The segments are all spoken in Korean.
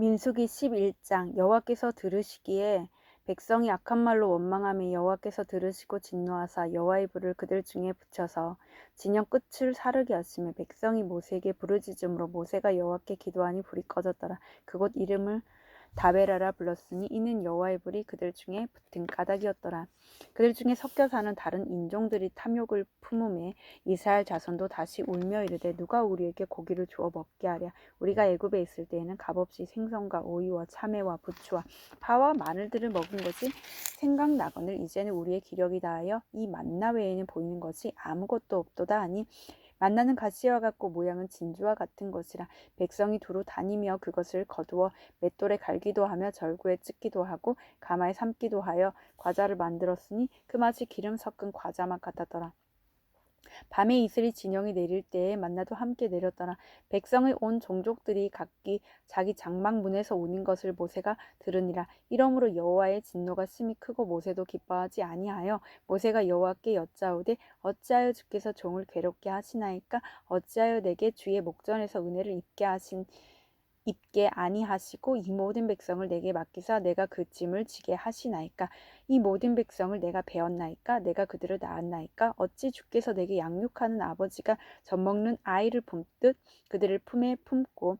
민수기 11장 여호와께서 들으시기에 백성이 악한 말로 원망함에 여호와께서 들으시고 진노하사 여호와의 불을 그들 중에 붙여서 진영 끝을 사르게 하시며 백성이 모세에게 부르짖음으로 모세가 여호와께 기도하니 불이 꺼졌더라. 그곳 이름을 다베라라 불렀으니 이는 여호와의 불이 그들 중에 붙은 까닭이었더라. 그들 중에 섞여 사는 다른 인종들이 탐욕을 품음에 이스라엘 자손도 다시 울며 이르되 누가 우리에게 고기를 주어 먹게 하랴 우리가 애굽에 있을 때에는 값없이 생선과 오이와 참외와 부추와 파와 마늘들을 먹은 것이 생각나거늘 이제는 우리의 기력이 다하여 이 만나 외에는 보이는 것이 아무것도 없도다 하니 만나는 가시와 같고 모양은 진주와 같은 것이라 백성이 두루 다니며 그것을 거두어 맷돌에 갈기도 하며 절구에 찢기도 하고 가마에 삶기도 하여 과자를 만들었으니 그 맛이 기름 섞은 과자 맛 같았더라. 밤에 이슬이 진영이 내릴 때에 만나도 함께 내렸더라. 백성의 온 종족들이 각기 자기 장막 문에서 우는 것을 모세가 들으니라. 이러므로 여호와의 진노가 심히 크고 모세도 기뻐하지 아니하여 모세가 여호와께 여짜오되 어찌하여 주께서 종을 괴롭게 하시나이까 어찌하여 내게 주의 목전에서 은혜를 입게 하신 입게 아니하시고 이 모든 백성을 내게 맡기사 내가 그 짐을 지게 하시나이까? 이 모든 백성을 내가 배웠나이까? 내가 그들을 낳았나이까? 어찌 주께서 내게 양육하는 아버지가 젖먹는 아이를 품듯 그들을 품에 품고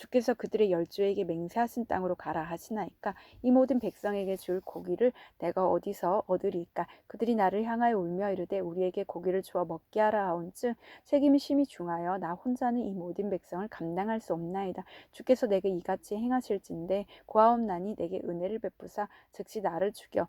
주께서 그들의 열주에게 맹세하신 땅으로 가라 하시나이까? 이 모든 백성에게 줄 고기를 내가 어디서 얻으리까? 그들이 나를 향하여 울며 이르되 우리에게 고기를 주어 먹게 하라 하온즉 책임이 심히 중하여 나 혼자는 이 모든 백성을 감당할 수 없나이다. 주께서 내게 이같이 행하실진데 고아옵나니 내게 은혜를 베푸사 즉시 나를 죽여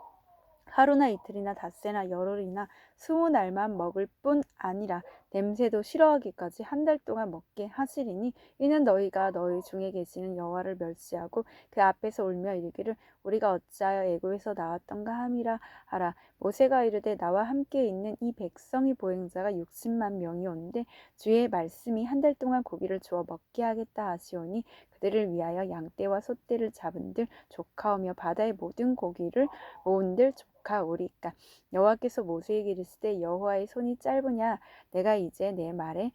하루나 이틀이나 닷새나 열흘이나 스무 날만 먹을 뿐 아니라 냄새도 싫어하기까지 한 달 동안 먹게 하시리니 이는 너희가 너희 중에 계시는 여호와를 멸시하고 그 앞에서 울며 이르기를 우리가 어찌하여 애고에서 나왔던가 함이라 하라. 모세가 이르되 나와 함께 있는 이 백성의 보행자가 60만 명이 온데 주의 말씀이 한 달 동안 고기를 주어 먹게 하겠다 하시오니 그들을 위하여 양떼와 소떼를 잡은들 조카오며 바다의 모든 고기를 모은들 조카 오리까. 여호와께서 모세에게 이르시되 여호와의 손이 짧으냐? 내가 이제 내 말에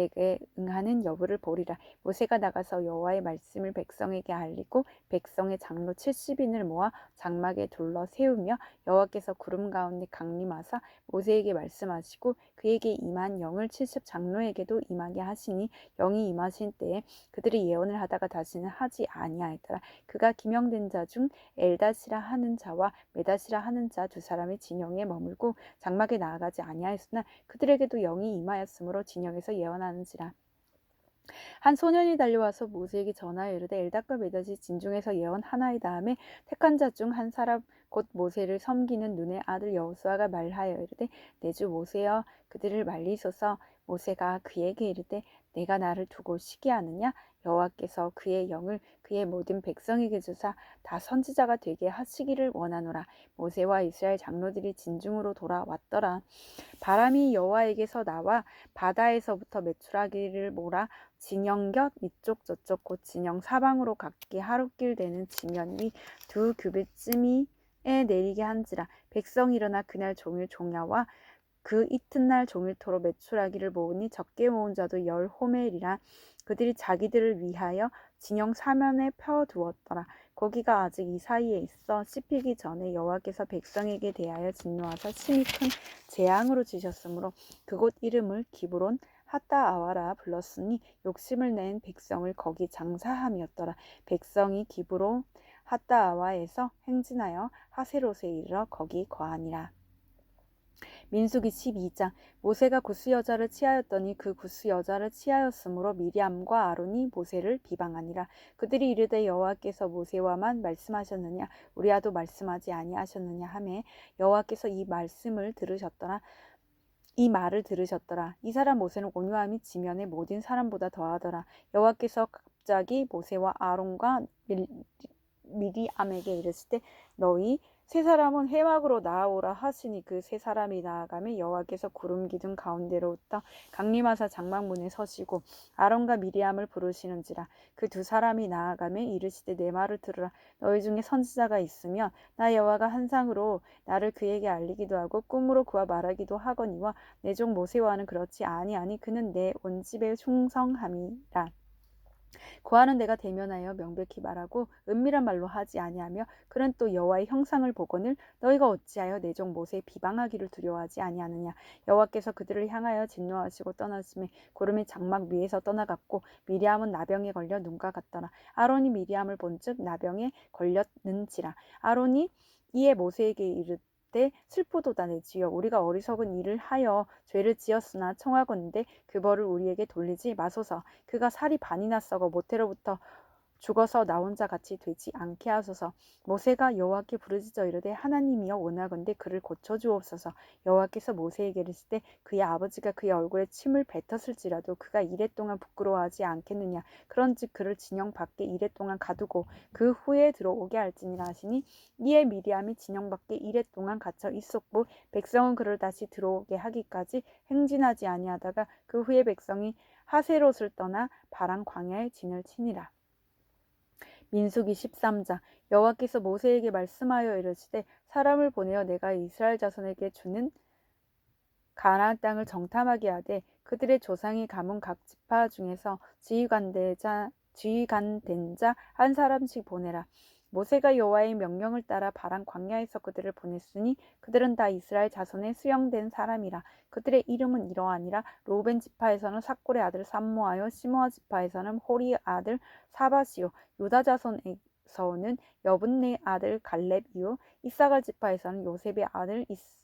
내게 응하는 여부를 보리라. 모세가 나가서 여호와의 말씀을 백성에게 알리고 백성의 장로 70인을 모아 장막에 둘러 세우며 여호와께서 구름 가운데 강림하사 모세에게 말씀하시고 그에게 임한 영을 70 장로에게도 임하게 하시니 영이 임하신 때에 그들이 예언을 하다가 다시는 하지 아니하였더라. 그가 기명된 자 중 엘다시라 하는 자와 메다시라 하는 자 두 사람의 진영에 머물고 장막에 나아가지 아니하였으나 그들에게도 영이 임하였으므로 진영에서 예언 예언하는 지라. 한 소년이 달려와서 모세에게 전하여 이르되 엘닥과 메다시 진중에서 예언 하나이다 하매 택한 자 중 한 사람 곧 모세를 섬기는 눈의 아들 여호수아가 말하여 이르되 내 주 모세여 그들을 말리소서. 모세가 그에게 이르되 내가 나를 두고 시기하느냐? 여호와께서 그의 영을 그의 모든 백성에게 주사 다 선지자가 되게 하시기를 원하노라. 모세와 이스라엘 장로들이 진중으로 돌아왔더라. 바람이 여호와에게서 나와 바다에서부터 메추라기를 몰아 진영 곁 이쪽 저쪽 곧 진영 사방으로 각기 하루길 되는 지면 위 두 규빗쯤이에 내리게 한지라 백성이 일어나 그날 종일 종야와 그 이튿날 종일토로 메추라기를 모으니 적게 모은 자도 열 호멜이라 그들이 자기들을 위하여 진영 사면에 펴두었더라. 고기가 아직 이 사이에 있어 씹히기 전에 여호와께서 백성에게 대하여 진노하사 심히 큰 재앙으로 지셨으므로 그곳 이름을 기브론 하따아와라 불렀으니 욕심을 낸 백성을 거기 장사함이었더라. 백성이 기브론 하따아와에서 행진하여 하세롯에 이르러 거기 거하니라. 민수기 12장 모세가 구스 여자를 취하였더니 그 구스 여자를 취하였으므로 미리암과 아론이 모세를 비방하니라. 그들이 이르되 여호와께서 모세와만 말씀하셨느냐? 우리와도 말씀하지 아니하셨느냐? 하매 여호와께서 이 말씀을 들으셨더라. 이 말을 들으셨더라. 이 사람 모세는 온유함이 지면의 모든 사람보다 더하더라. 여호와께서 갑자기 모세와 아론과 밀, 미리암에게 이르시되 너희 세 사람은 해막으로 나아오라 하시니 그 세 사람이 나아가며 여호와께서 구름 기둥 가운데로부터 강림하사 장막문에 서시고 아론과 미리암을 부르시는지라 그 두 사람이 나아가며 이르시되 내 말을 들으라. 너희 중에 선지자가 있으면 나 여호와가 한상으로 나를 그에게 알리기도 하고 꿈으로 그와 말하기도 하거니와 내 종 모세와는 그렇지 아니하니 그는 내 온 집에 충성함이라 구하는 내가 대면하여 명백히 말하고 은밀한 말로 하지 아니하며 그는 또 여호와의 형상을 보거늘 너희가 어찌하여 내 종 모세의 비방하기를 두려워하지 아니하느냐? 여호와께서 그들을 향하여 진노하시고 떠나심에 구름이 장막 위에서 떠나갔고 미리암은 나병에 걸려 눈과 같더라. 아론이 미리암을 본즉 나병에 걸렸는지라. 아론이 이에 모세에게 이르 때 슬프도다 내 주여 우리가 어리석은 일을 하여 죄를 지었으나 청하건대 그 벌을 우리에게 돌리지 마소서. 그가 살이 반이나 썩어 모태로부터 죽어서 나 혼자 같이 되지 않게 하소서. 모세가 여호와께 부르짖어 이르되 하나님이여 원하건대 그를 고쳐 주옵소서. 여호와께서 모세에게 이르시되 그의 아버지가 그의 얼굴에 침을 뱉었을지라도 그가 이랫동안 부끄러워하지 않겠느냐. 그런즉 그를 진영 밖에 이랫동안 가두고 그 후에 들어오게 할지니라 하시니 이에 미리암이 진영 밖에 이랫동안 갇혀 있었고 백성은 그를 다시 들어오게 하기까지 행진하지 아니하다가 그 후에 백성이 하세롯을 떠나 바람 광야에 진을 치니라. 민수기 13장 여호와께서 모세에게 말씀하여 이르시되 사람을 보내어 내가 이스라엘 자손에게 주는 가나안 땅을 정탐하게 하되 그들의 조상이 가문 각 지파 중에서 지휘관대자 지휘관된 자 한 사람씩 보내라 모세가 여호와의 명령을 따라 바람 광야에서 그들을 보냈으니 그들은 다 이스라엘 자손에 수용된 사람이라. 그들의 이름은 이러하니라 로벤 지파에서는 사골의 아들 삼모하여 시모아 지파에서는 호리 아들 사바시오 유다 자손에 서는 여분네 아들 갈렙이요. 이사갈 지파에서는 요셉의 아들 이스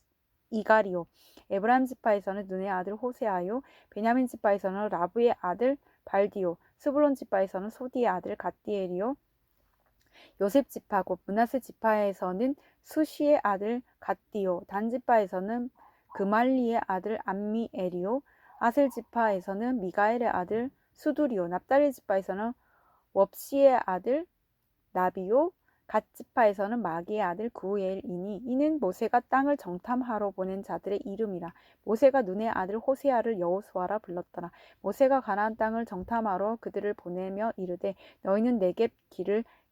이가리오 에브람 지파에서는 눈의 아들 호세아요. 베냐민 지파에서는 라브의 아들 발디오 스불론 지파에서는 소디의 아들 갓디엘이요 요셉 지파 곧 문하세 지파에서는 수시의 아들 갓디오 단 지파에서는 그말리의 아들 암미에리오 아셀 지파에서는 미가엘의 아들 수두리오 납달리 지파에서는 웁시의 아들 나비오 갓 지파에서는 마기의 아들 구엘이니 이는 모세가 땅을 정탐하러 보낸 자들의 이름이라. 모세가 눈의 아들 호세아를 여호수아라 불렀더라. 모세가 가나안 땅을 정탐하러 그들을 보내며 이르되 너희는 내게 길을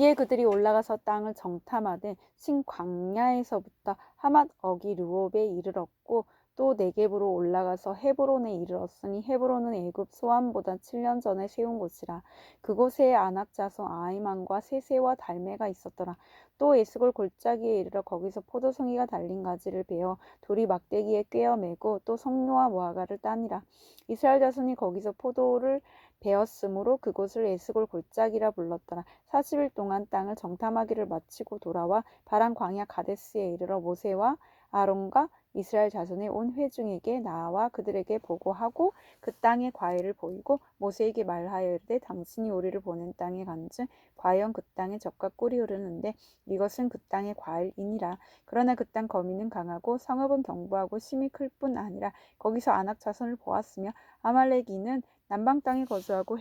이에 그들이 올라가서 땅을 정탐하되 신광야에서부터 하맛 어기 르옵에 이르렀고 또 네겝으로 올라가서 헤브론에 이르렀으니 헤브론은 애굽 소암보다 7년 전에 세운 곳이라 그곳에 아낙 자손 아이만과 세세와 달매가 있었더라. 또 에스골 골짜기에 이르러 거기서 포도송이가 달린 가지를 베어 돌이 막대기에 꿰어 매고 또 성료와 무화과를 따니라. 이스라엘 자손이 거기서 포도를 베었으므로 그곳을 에스골 골짜기라 불렀더라. 40일 동안 땅을 정탐하기를 마치고 돌아와 바람 광야 가데스에 이르러 모세와 아론과 이스라엘 자손의 온 회중에게 나와 그들에게 보고하고 그 땅의 과일을 보이고 모세에게 말하여 이르되 당신이 우리를 보낸 땅에 간즉 과연 그 땅에 적과 꿀이 흐르는데 이것은 그 땅의 과일이니라 그러나 그 땅 거민은 강하고 성읍은 경부하고 심이 클 뿐 아니라 거기서 안악 자손을 보았으며 아말렉이는 남방 땅에 거주하고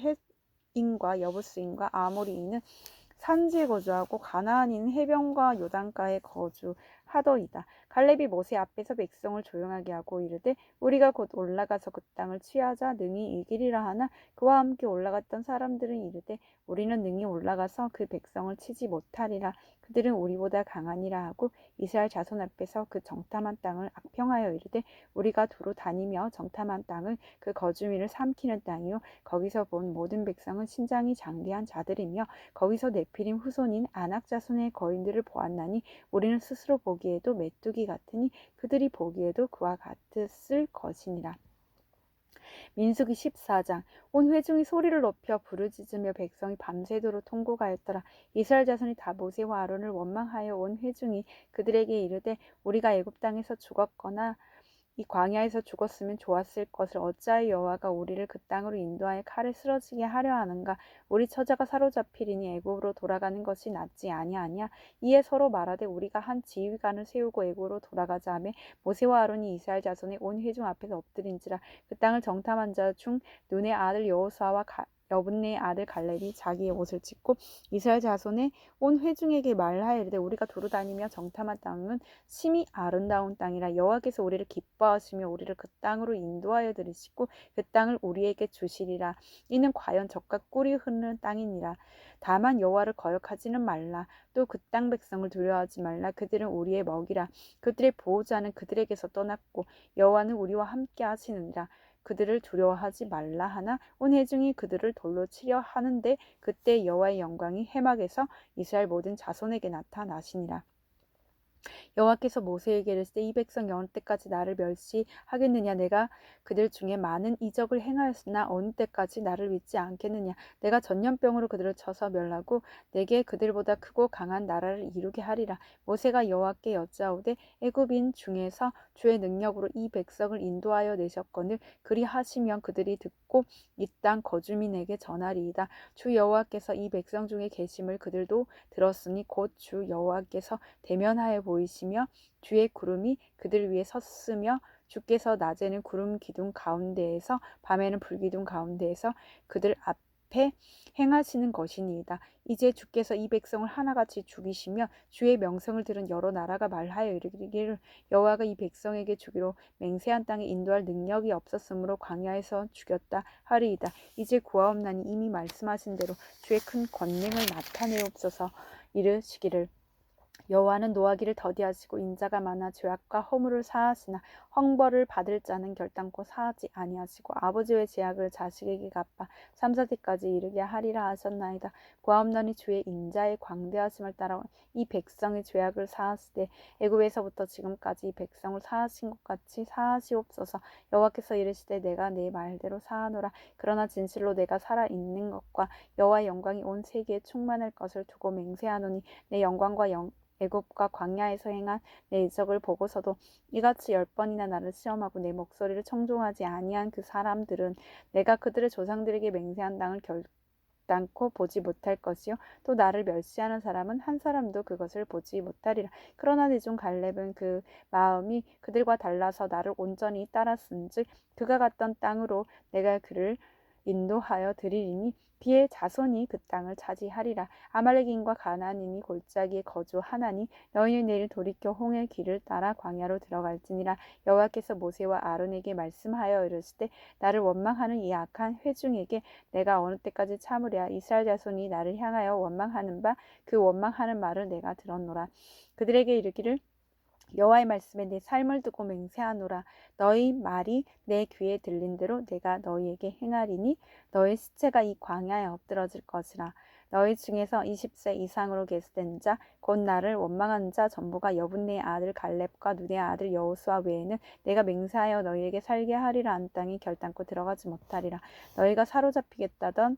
헷인과 여부스인과 아모리인은 산지에 거주하고 가나안인 해변과 요단가에 거주 하더이다. 갈렙이 모세 앞에서 백성을 조용하게 하고 이르되 우리가 곧 올라가서 그 땅을 취하자 능히 이기리라 하나 그와 함께 올라갔던 사람들은 이르되 우리는 능히 올라가서 그 백성을 치지 못하리라. 그들은 우리보다 강하니라 하고 이스라엘 자손 앞에서 그 정탐한 땅을 악평하여 이르되 우리가 두루 다니며 정탐한 땅은 그 거주민을 삼키는 땅이요. 거기서 본 모든 백성은 신장이 장대한 자들이며 거기서 네피림 후손인 아낙 자손의 거인들을 보았나니 우리는 스스로 보기에도 메뚜 기 같으니 그들이 보기에도 그와 같았을 것이니라. 민수기 14장 온 회중이 소리를 높여 부르짖으며 백성이 밤새도록 통곡하였더라. 이스라엘 자손이 다 모세와 아론을 원망하여 온 회중이 그들에게 이르되 우리가 애굽 땅에서 죽었거나 이 광야에서 죽었으면 좋았을 것을 어찌하여 여호와가 우리를 그 땅으로 인도하여 칼에 쓰러지게 하려 하는가? 우리 처자가 사로잡히리니 애굽으로 돌아가는 것이 낫지 아니하냐? 이에 서로 말하되 우리가 한 지휘관을 세우고 애굽으로 돌아가자 하며 모세와 아론이 이스라엘 자손의 온 회중 앞에서 엎드린지라 그 땅을 정탐한 자 중 눈의 아들 여호수아와 여분네의 아들 갈렙이 자기의 옷을 찢고 이스라엘 자손의 온 회중에게 말하여 이르되 우리가 두루다니며 정탐한 땅은 심히 아름다운 땅이라 여호와께서 우리를 기뻐하시며 우리를 그 땅으로 인도하여 들이시고 그 땅을 우리에게 주시리라. 이는 과연 적과 꿀이 흐르는 땅이니라. 다만 여호와를 거역하지는 말라. 또 그 땅 백성을 두려워하지 말라. 그들은 우리의 먹이라. 그들의 보호자는 그들에게서 떠났고 여호와는 우리와 함께 하시느니라 그들을 두려워하지 말라 하나 온 회중이 그들을 돌로 치려 하는데 그때 여호와의 영광이 해막에서 이스라엘 모든 자손에게 나타나시니라. 여호와께서 모세에게 이르시되 이 백성 영원 때까지 나를 멸시하겠느냐? 내가 그들 중에 많은 이적을 행하였으나 어느 때까지 나를 믿지 않겠느냐? 내가 전염병으로 그들을 쳐서 멸하고 내게 그들보다 크고 강한 나라를 이루게 하리라. 모세가 여호와께 여짜오되 애굽인 중에서 주의 능력으로 이 백성을 인도하여 내셨거늘 그리 하시면 그들이 듣고 이 땅 거주민에게 전하리이다. 주 여호와께서 이 백성 중에 계심을 그들도 들었으니 곧 주 여호와께서 대면하여 보이시며 주의 구름이 그들 위에 섰으며 주께서 낮에는 구름 기둥 가운데에서 밤에는 불기둥 가운데에서 그들 앞에 행하시는 것이니이다. 이제 주께서 이 백성을 하나같이 죽이시며 주의 명성을 들은 여러 나라가 말하여 이르기를 여호와가 이 백성에게 주기로 맹세한 땅에 인도할 능력이 없었으므로 광야에서 죽였다 하리이다. 이제 구하옵나니 이미 말씀하신 대로 주의 큰 권능을 나타내옵소서 이르시기를 여호와는 노하기를 더디하시고 인자가 많아 죄악과 허물을 사하시나 헝벌을 받을 자는 결단코 사하지 아니하시고 아버지의 제약을 자식에게 갚아 삼사대까지 이르게 하리라 하셨나이다. 고아옵나니 주의 인자의 광대하심을 따라 이 백성의 죄악을 사하시되 애굽에서부터 지금까지 이 백성을 사하신 것 같이 사하시옵소서. 여호와께서 이르시되 내가 내 말대로 사하노라. 그러나 진실로 내가 살아 있는 것과 여호와의 영광이 온 세계에 충만할 것을 두고 맹세하노니 내 영광과 영 애굽과 광야에서 행한 내 이적을 보고서도 이같이 열 번이나 나를 시험하고 내 목소리를 청종하지 아니한 그 사람들은 내가 그들의 조상들에게 맹세한 땅을 결단코 보지 못할 것이요. 또 나를 멸시하는 사람은 한 사람도 그것을 보지 못하리라. 그러나 내중 갈렙은 그 마음이 그들과 달라서 나를 온전히 따랐은즉 그가 갔던 땅으로 내가 그를 인도하여 드리리니 비의 자손이 그 땅을 차지하리라. 아말렉인과 가나안인이 골짜기에 거주하나니 너희는 내일 돌이켜 홍해 길을 따라 광야로 들어갈지니라. 여호와께서 모세와 아론에게 말씀하여 이르시되 나를 원망하는 이 악한 회중에게 내가 어느 때까지 참으랴. 이스라엘 자손이 나를 향하여 원망하는 바 그 원망하는 말을 내가 들었노라. 그들에게 이르기를 여호와의 말씀에 내 삶을 두고 맹세하노라. 너희 말이 내 귀에 들린 대로 내가 너희에게 행하리니 너희 시체가 이 광야에 엎드러질 것이라. 너희 중에서 20세 이상으로 계수된 자 곧 나를 원망한 자 전부가 여분네의 아들 갈렙과 눈의 아들 여호수아 외에는 내가 맹세하여 너희에게 살게 하리라 한 땅이 결단코 들어가지 못하리라. 너희가 사로잡히겠다던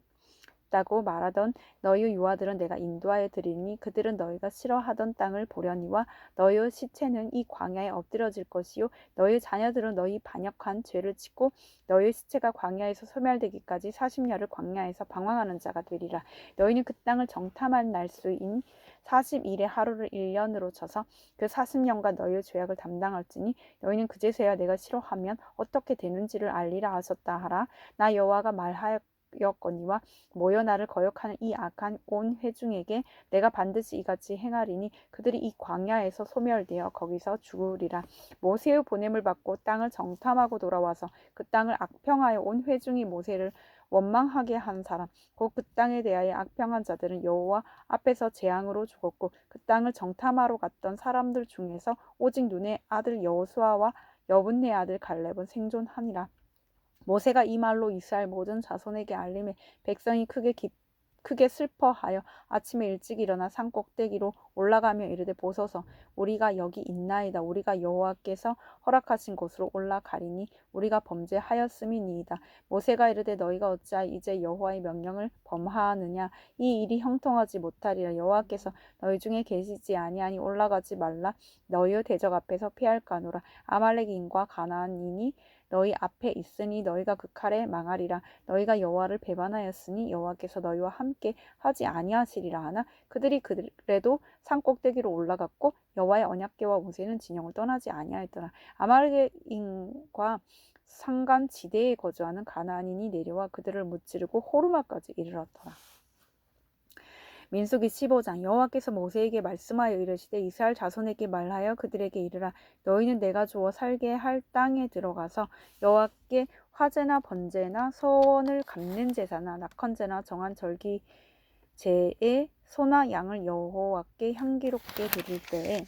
있다고 말하던 너희 유아들은 내가 인도하여 드리니 그들은 너희가 싫어하던 땅을 보려니와 너희의 시체는 이 광야에 엎드려질 것이요 너희 자녀들은 너희 반역한 죄를 짓고 너희 시체가 광야에서 소멸되기까지 40년을 광야에서 방황하는 자가 되리라. 너희는 그 땅을 정탐할 날수인 40일의 하루를 1년으로 쳐서 그 40년간 너희의 죄악을 담당할지니 너희는 그제서야 내가 싫어하면 어떻게 되는지를 알리라 하셨다 하라. 나 여호와가 말하였 하였거니와 모여 나를 거역하는 이 악한 온 회중에게 내가 반드시 이같이 행하리니 그들이 이 광야에서 소멸되어 거기서 죽으리라. 모세의 보냄을 받고 땅을 정탐하고 돌아와서 그 땅을 악평하여 온 회중이 모세를 원망하게 한 사람. 곧 그 땅에 대하여 악평한 자들은 여호와 앞에서 재앙으로 죽었고 그 땅을 정탐하러 갔던 사람들 중에서 오직 눈의 아들 여호수아와 여분네 아들 갈렙은 생존하니라 모세가 이 말로 이스라엘 모든 자손에게 알림해 백성이 크게 기, 크게 슬퍼하여 아침에 일찍 일어나 산 꼭대기로 올라가며 이르되 보소서 우리가 여기 있나이다. 우리가 여호와께서 허락하신 곳으로 올라가리니 우리가 범죄하였음이니이다. 모세가 이르되 너희가 어찌하여 이제 여호와의 명령을 범하느냐? 이 일이 형통하지 못하리라. 여호와께서 너희 중에 계시지 아니하니 올라가지 말라. 너희의 대적 앞에서 피할까노라. 아말렉인과 가나안인이 너희 앞에 있으니 너희가 그 칼에 망하리라. 너희가 여호와를 배반하였으니 여호와께서 너희와 함께 하지 아니하시리라 하나? 그들이 그래도 산 꼭대기로 올라갔고 여호와의 언약궤와 모세는 진영을 떠나지 아니하였더라. 아말렉인과 상간 지대에 거주하는 가나안인이 내려와 그들을 무찌르고 호르마까지 이르렀더라 민수기 15장 여호와께서 모세에게 말씀하여 이르시되 이스라엘 자손에게 말하여 그들에게 이르라. 너희는 내가 주어 살게 할 땅에 들어가서 여호와께 화제나 번제나 서원을 갚는 제사나 낙헌제나 정한 절기 제의 소나 양을 여호와께 향기롭게 드릴 때에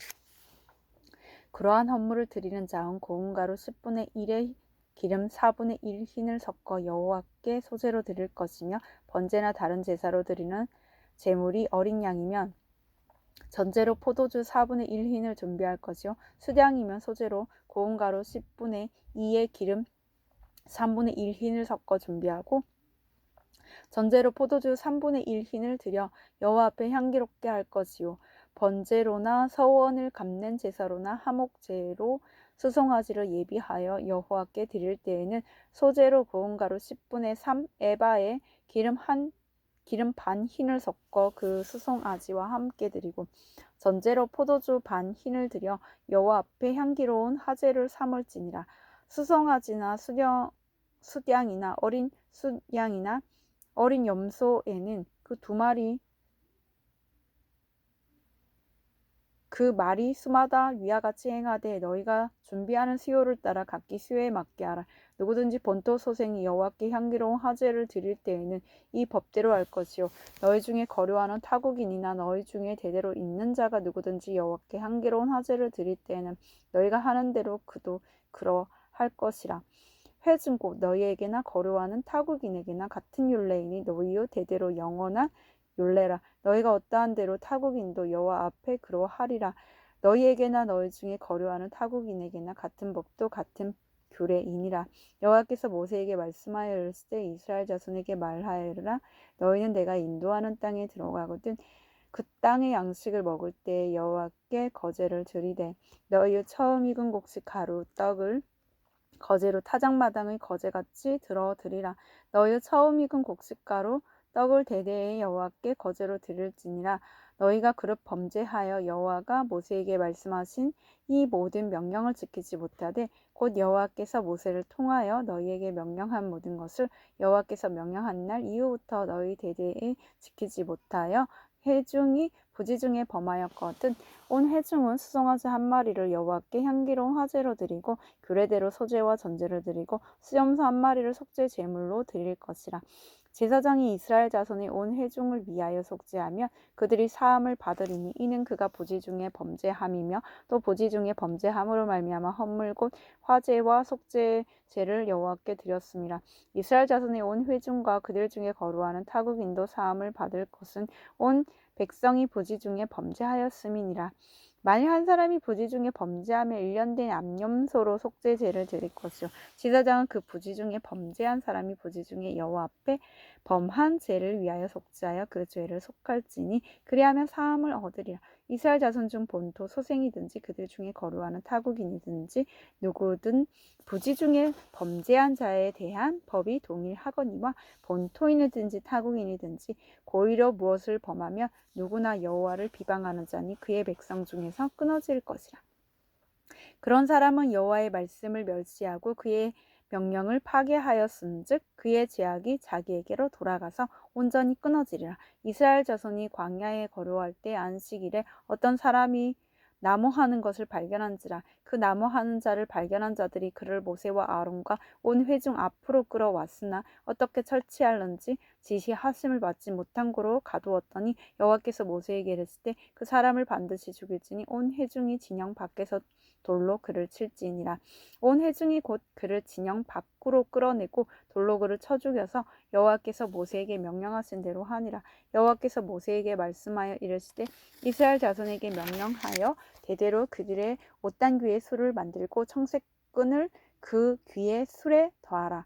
그러한 헌물을 드리는 자은 고운 가루 10분의 1의 기름 4분의 1 흰을 섞어 여호와께 소재로 드릴 것이며 번제나 다른 제사로 드리는 재물이 어린 양이면 전제로 포도주 4분의 1 흰을 준비할 것이요. 수량이면 소재로 고운 가루 10분의 2의 기름 3분의 1 흰을 섞어 준비하고 전제로 포도주 3분의 1 흰을 들여 여호와 앞에 향기롭게 할 것이요. 번제로나 서원을 갚는 제사로나 하목제로 수송아지를 예비하여 여호와께 드릴 때에는 소재로 고운 가루 10분의 3 에바에 기름 한 기름 반 흰을 섞어 그 수송아지와 함께 드리고 전제로 포도주 반 흰을 들여 여호와 앞에 향기로운 화제를 삼을지니라. 수송아지나 수령, 수량이나 어린 수양이나 어린 염소에는 그 두 마리 그 말이 수마다 위와 같이 행하되 너희가 준비하는 수요를 따라 각기 수요에 맞게 하라. 누구든지 본토 소생이 여호와께 향기로운 화제를 드릴 때에는 이 법대로 할 것이요 너희 중에 거류하는 타국인이나 너희 중에 대대로 있는 자가 누구든지 여호와께 향기로운 화제를 드릴 때에는 너희가 하는 대로 그도 그러할 것이라 회중 곧 너희에게나 거류하는 타국인에게나 같은 율례이니 너희요 대대로 영원한 율례라. 너희가 어떠한 대로 타국인도 여호와 앞에 그러하리라. 너희에게나 너희 중에 거류하는 타국인에게나 같은 법도 같은 규례이니라. 여호와께서 모세에게 말씀하여 이르시되 이스라엘 자손에게 말하여라. 너희는 내가 인도하는 땅에 들어가거든 그 땅의 양식을 먹을 때 여호와께 거제를 드리되 너희의 처음 익은 곡식 가루 떡을 거제로 타작마당의 거제같이 들어드리라. 너희의 처음 익은 곡식가루 떡을 대대에 여호와께 거제로 드릴지니라. 너희가 그릇 범죄하여 여호와가 모세에게 말씀하신 이 모든 명령을 지키지 못하되 곧 여호와께서 모세를 통하여 너희에게 명령한 모든 것을 여호와께서 명령한 날 이후부터 너희 대대에 지키지 못하여 회중이 부지 중에 범하였거든. 온 회중은 수송아지 한 마리를 여호와께 향기로운 화제로 드리고 규례대로 소제와 전제를 드리고 수염소 한 마리를 속죄 제물로 드릴 것이라 제사장이 이스라엘 자손의 온 회중을 위하여 속죄하며 그들이 사함을 받으리니 이는 그가 부지 중에 범죄함이며 또 부지 중에 범죄함으로 말미암아 헌물 곧 화제와 속죄제를 여호와께 드렸습니다. 이스라엘 자손의 온 회중과 그들 중에 거루하는 타국인도 사함을 받을 것은 온 백성이 부지 중에 범죄하였음이니라. 만일 한 사람이 부지 중에 범죄하며 일련된 암염소로 속죄제를 드릴 것이요. 지사장은 그 부지 중에 범죄한 사람이 부지 중에 여호와 앞에 범한 죄를 위하여 속죄하여 그 죄를 속할지니 그리하면 사함을 얻으리라 이스라엘 자손 중 본토 소생이든지 그들 중에 거루하는 타국인이든지 누구든 부지 중에 범죄한 자에 대한 법이 동일하거니와 본토인이든지 타국인이든지 고의로 무엇을 범하며 누구나 여호와를 비방하는 자니 그의 백성 중에서 끊어질 것이라. 그런 사람은 여호와의 말씀을 멸시하고 그의 명령을 파괴하였은즉 그의 죄악이 자기에게로 돌아가서 온전히 끊어지리라. 이스라엘 자손이 광야에 걸어갈 때 안식일에 어떤 사람이 나무하는 것을 발견한지라 그 나무하는 자를 발견한 자들이 그를 모세와 아론과 온 회중 앞으로 끌어왔으나 어떻게 처치할런지 지시하심을 받지 못한 고로 가두었더니 여호와께서 모세에게 이르실 때그 사람을 반드시 죽일지니 온 회중이 진영 밖에서 돌로 그를 칠지니라 온 회중이 곧 그를 진영 밖으로 끌어내고 돌로 그를 쳐 죽여서 여호와께서 모세에게 명령하신 대로 하니라 여호와께서 모세에게 말씀하여 이르시되 이스라엘 자손에게 명령하여 대대로 그들의 옷단 귀에 술을 만들고 청색 끈을 그 귀에 술에 더하라.